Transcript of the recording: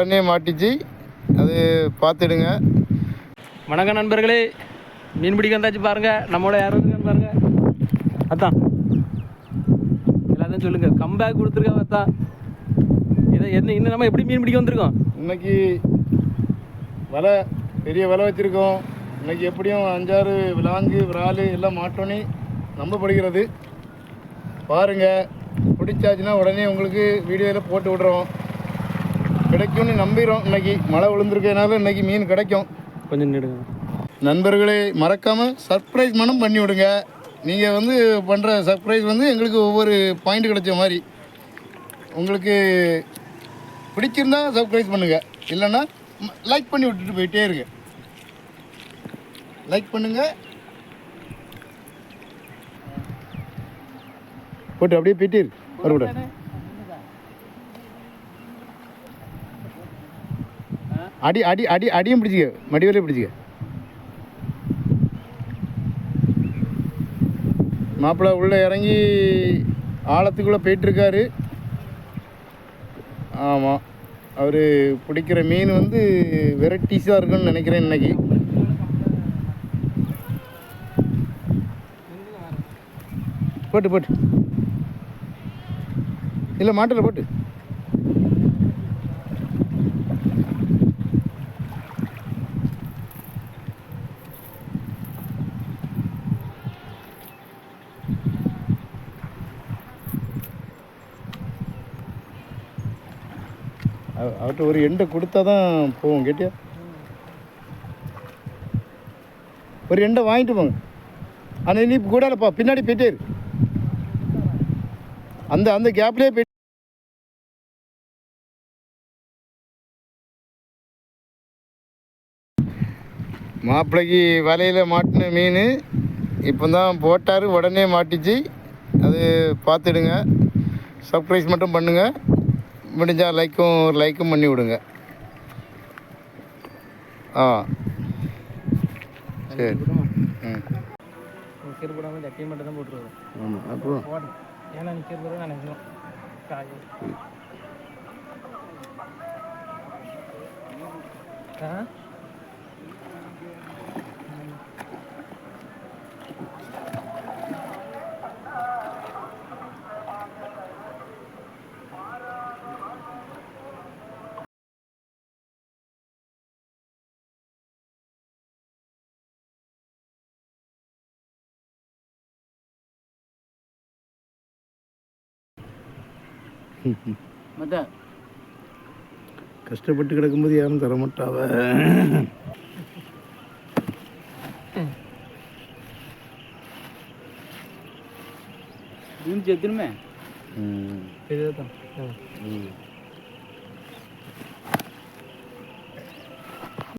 உடனே மாட்டிச்சு. அது பார்த்துடுங்க. வணக்கம் நண்பர்களே. மீன் பிடிக்க வந்தாச்சு பாருங்க. நம்மளோட யாரும் இருக்கான்னு பாருங்க. அதான். எல்லாத்தையும் சொல்லுங்க. கம்பேக் கொடுத்துருக்கா பார்த்தா. இதை என்ன இன்னும் நம்ம எப்படி மீன் பிடிக்க வந்திருக்கோம்? இன்னைக்கு வலை பெரிய வலை வச்சுருக்கோம். இன்னைக்கு எப்படியும் அஞ்சாறு விலாங்கு விராலு எல்லாம் மாட்டோன்னே நம்பப்படுகிறது பாருங்கள் பிடிச்சாச்சுன்னா உடனே உங்களுக்கு வீடியோவில் போட்டு விடுறோம். கிடைக்கும்னு நம்பிடுறோம் இன்னைக்கு மழை விழுந்திருக்கனால இன்னைக்கு மீன் கிடைக்கும். கொஞ்சம் நெடுங்க. நண்பர்களே மறக்காமல் சர்ப்ரைஸ் மனம் பண்ணி விடுங்க. நீங்கள் வந்து பண்ணுற சர்ப்ரைஸ் வந்து எங்களுக்கு ஒவ்வொரு பாயிண்ட் கிடைச்ச மாதிரி. உங்களுக்கு பிடிச்சிருந்தா சர்ப்ரைஸ் பண்ணுங்கள் இல்லைன்னா லைக் பண்ணி விட்டுட்டு போயிட்டே இருங்க. லைக் பண்ணுங்க. போட்டு அப்படியே போயிட்டே இருக்கு மறுபடியும் அடி அடி அடி அடியும் பிடிச்சிக்க. மடிவலையும் பிடிச்சிக்க. மாப்பிள்ளை உள்ளே இறங்கி ஆழத்துக்குள்ளே போயிட்டுருக்காரு. ஆமாம் அவர் பிடிக்கிற மீன் வந்து வெரைட்டிஸாக இருக்குன்னு நினைக்கிறேன் இன்னைக்கு. போட்டு போட்டு. இல்லை மாட்டில் போட்டு. அவர்கிட்ட ஒரு எண்டை கொடுத்தா தான் போவோம் கேட்டியா? ஒரு எண்டை வாங்கிட்டு போங்க. ஆனால் நீ கூடாலப்பா பின்னாடி போயிட்டே அந்த அந்த கேப்லேயே போய் மாப்பிள்ளைக்கு வலையில் மாட்டின மீன் இப்போ தான் போட்டார் உடனே மாட்டிச்சு. அது பார்த்துடுங்க. சர்ப்ரைஸ் மட்டும் பண்ணுங்கள் முடிஞ்சால் லைக்கும் ஒரு லைக்கும் பண்ணி விடுங்க. ஆ. சரி. ம். கீரை போடாமல் ஜட்டியை மட்டும் தான் போட்டுருவோம் ஆமாம் அப்புறம் போடணும். ஏன்னா கீரை போட நினைக்கணும். காய். ஆ? மத்த கஷ்டப்பட்டு கிடக்கும்போது யாரும் தர மாட்டாவ இதுன்னு செத்துருமே ம் இதுதான் ம்.